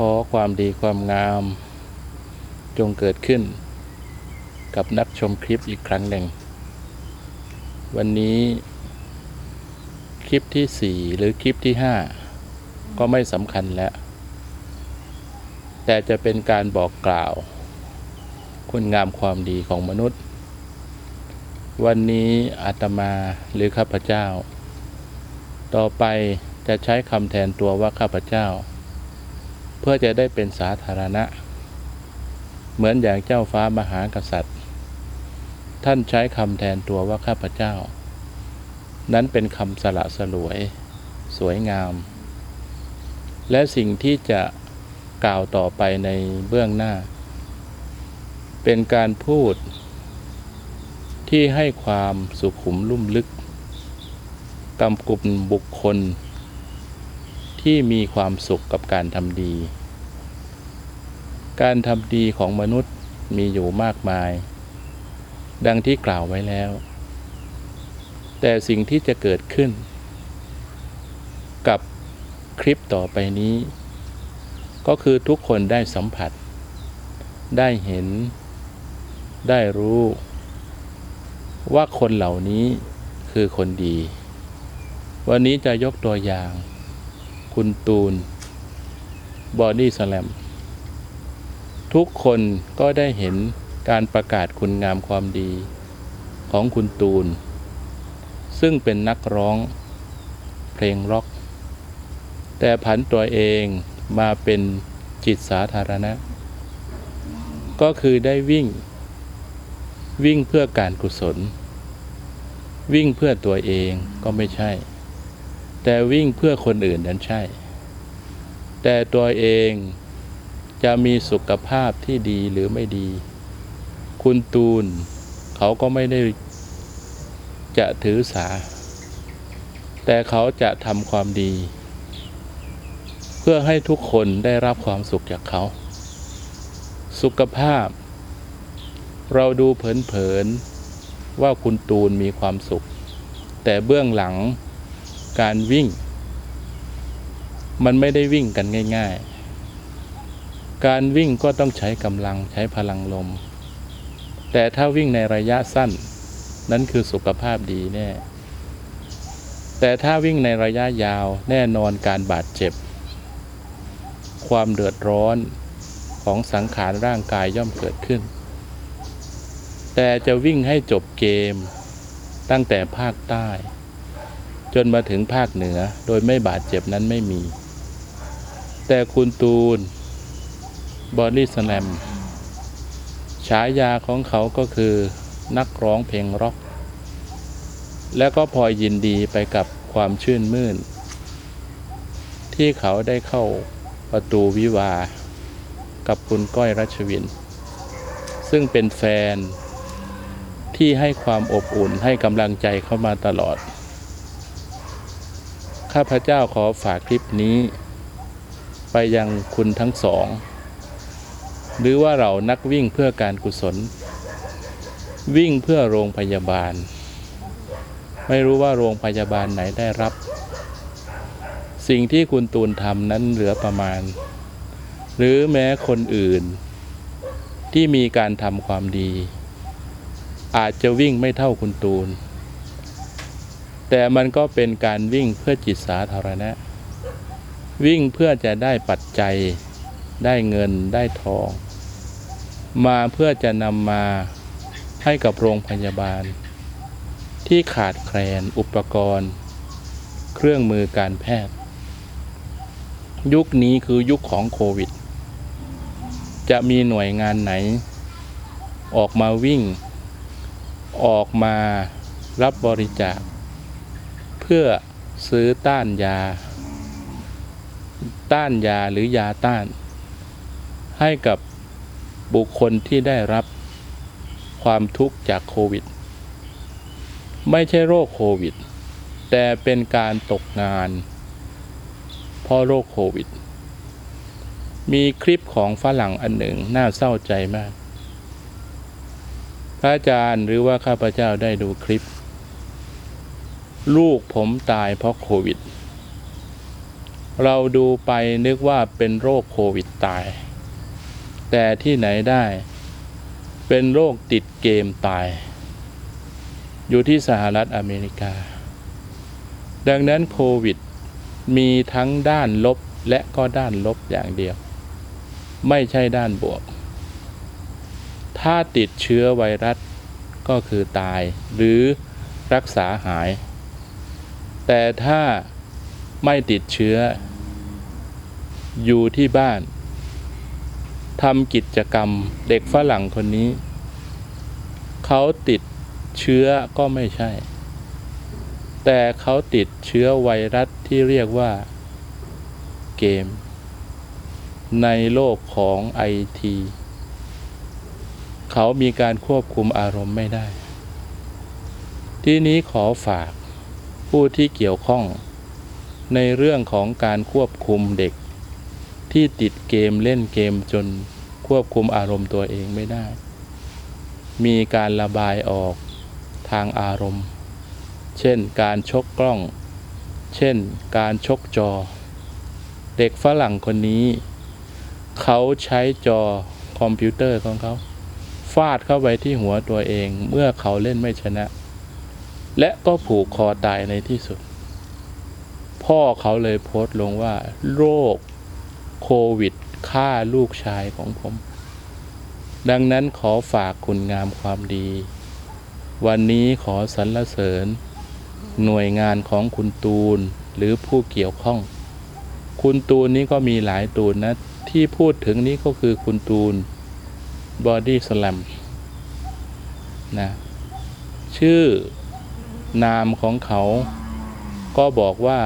ขอความดีความงาม จงเกิดขึ้น กับนักชมคลิปอีกครั้งหนึ่ง วันนี้ คลิปที่สี่หรือคลิปที่ห้าก็ไม่สำคัญแล้ว แต่จะเป็นการบอกกล่าว คุณงามความดีของมนุษย์ วันนี้อาตมาหรือข้าพเจ้า ต่อไปจะใช้คำแทนตัวว่าข้าพเจ้า พื่อจะได้เป็นสาธารณะ เหมือนอย่างเจ้าฟ้ามหากษัตริย์ ท่านใช้คำแทนตัวว่าข้าพเจ้า นั้นเป็นคำสละสลวย สวยงาม และสิ่งที่จะกล่าวต่อไปในเบื้องหน้า เป็นการพูด ที่ให้ความสุขุมลุ่มลึกกำกุมบุคคลที่มีความสุขกับการทำดี การทำดีของมนุษย์มีอยู่มากมาย ดังที่กล่าวไว้แล้ว แต่สิ่งที่จะเกิดขึ้น กับคลิปต่อไปนี้ ก็คือทุกคนได้สัมผัส ได้เห็น ได้รู้ ว่าคนเหล่านี้คือคนดี วันนี้จะยกตัวอย่าง คุณตูน บอดี้สแลม ทุกคนก็ได้เห็นการประกาศคุณงามความดีของคุณตูน ซึ่งเป็นนักร้องเพลงร็อก แต่ผันตัวเองมาเป็นจิตสาธารณะ ก็คือได้วิ่ง วิ่งเพื่อการกุศล วิ่งเพื่อตัวเองก็ไม่ใช่ แต่วิ่งเพื่อคนอื่นนั้นใช่ แต่ตัวเอง จะมีสุขภาพที่ดีหรือไม่ดี คุณตูนเขาก็ไม่ได้จะถือสา แต่เขาจะทำความดี เพื่อให้ทุกคนได้รับความสุขจากเขา สุขภาพ เราดูเผินๆว่าคุณตูนมีความสุข แต่เบื้องหลังการวิ่ง มันไม่ได้วิ่งกันง่าย ๆ การวิ่งก็ต้องใช้กำลังใช้พลังลม แต่ถ้าวิ่งในระยะสั้น นั้นคือสุขภาพดีแน่ แต่ถ้าวิ่งในระยะยาวแน่นอนการบาดเจ็บ ความเดือดร้อนของสังขารร่างกายย่อมเกิดขึ้น แต่จะวิ่งให้จบเกม ตั้งแต่ภาคใต้ จนมาถึงภาคเหนือโดยไม่บาดเจ็บนั้นไม่มี แต่คุณตูน บอดี้สแลมฉายาของเขาก็คือนักร้องเพลงร็อก และก็พลอยยินดีไปกับความชื่นมื่น ที่เขาได้เข้าประตูวิวา กับคุณก้อยรัชวิน ซึ่งเป็นแฟนที่ให้ความอบอุ่นให้กำลังใจเข้ามาตลอด ข้าพเจ้าขอฝากคลิปนี้ ไปยังคุณทั้งสอง หรือว่าเรานักวิ่งเพื่อการกุศล วิ่งเพื่อโรงพยาบาล ไม่รู้ว่าโรงพยาบาลไหนได้รับ สิ่งที่คุณตูนทำนั้นเหลือประมาณ หรือแม้คนอื่น ที่มีการทำความดี อาจจะวิ่งไม่เท่าคุณตูน แต่มันก็เป็นการวิ่งเพื่อจิตสาธารณะ วิ่งเพื่อจะได้ปัจจัยได้เงินได้ทอง มาเพื่อจะนำมาให้กับโรงพยาบาล ที่ขาดแคลนอุปกรณ์ เครื่องมือการแพทย์ ยุคนี้คือยุคของโควิด จะมีหน่วยงานไหน ออกมาวิ่ง ออกมารับบริจาค เพื่อซื้อต้านยา ต้านยาหรือยาต้าน ให้กับ บุคคลที่ได้รับความทุกข์จากโควิด ไม่ใช่โรคโควิด แต่เป็นการตกงาน เพราะโรคโควิด มีคลิปของฝรั่งอันหนึ่งน่าเศร้าใจมาก พระอาจารย์หรือว่าข้าพเจ้าได้ดูคลิป ลูกผมตายเพราะโควิด เราดูไปนึกว่าเป็นโรคโควิดตาย แต่ที่ไหนได้ เป็นโรคติดเกมตาย อยู่ที่สหรัฐอเมริกา ดังนั้นโควิด มีทั้งด้านลบและก็ด้านลบอย่างเดียว ไม่ใช่ด้านบวก ถ้าติดเชื้อไวรัสก็คือตายหรือรักษาหาย แต่ถ้าไม่ติดเชื้อ อยู่ที่บ้าน ทำกิจกรรมเด็กฝรั่งคนนี้ เขาติดเชื้อก็ไม่ใช่ แต่เขาติดเชื้อไวรัสที่เรียกว่าเกม ในโลกของไอทีเขามีการควบคุมอารมณ์ไม่ได้ ที่นี้ขอฝากผู้ที่เกี่ยวข้องในเรื่องของการควบคุมเด็ก ที่ติดเกมเล่นเกมจนควบคุมอารมณ์ตัวเองไม่ได้ มีการระบายออกทางอารมณ์ เช่นการชกกล้อง เช่นการชกจอ เด็กฝรั่งคนนี้ เขาใช้จอคอมพิวเตอร์ของเขา ฟาดเข้าไปที่หัวตัวเองเมื่อเขาเล่นไม่ชนะ และก็ผูกคอตายในที่สุด พ่อเขาเลยโพสต์ลงว่า โรค โควิดฆ่าลูกชายของผม ดังนั้นขอฝากคุณงามความดี วันนี้ขอสรรเสริญ หน่วยงานของคุณตูนหรือผู้เกี่ยวข้อง คุณตูนนี้ก็มีหลายตูนนะ ที่พูดถึงนี้ก็คือคุณตูนบอดี้ส a ลมนะชื่อนามของเขาก็บอกว่า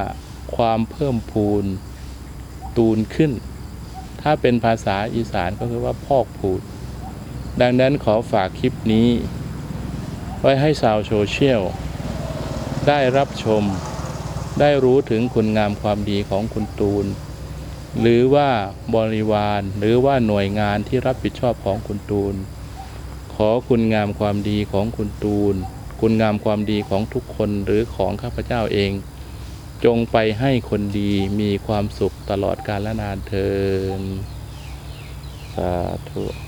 ความเพิ่มพูน ตูนขึ้น ถ้าเป็นภาษาอีสานก็คือว่าพอกพูนดังนั้นขอฝากคลิปนี้ ไว้ให้ชาวโซเชียล ได้รับชม ได้รู้ถึงคุณงามความดีของคุณตูน หรือว่าบริวาร หรือว่าหน่วยงานที่รับผิดชอบของคุณตูน ขอคุณงามความดีของคุณตูน คุณงามความดีของทุกคนหรือของข้าพเจ้าเอง จงไปให้คนดีมีความสุขตลอดกาลนานเทินสาธุ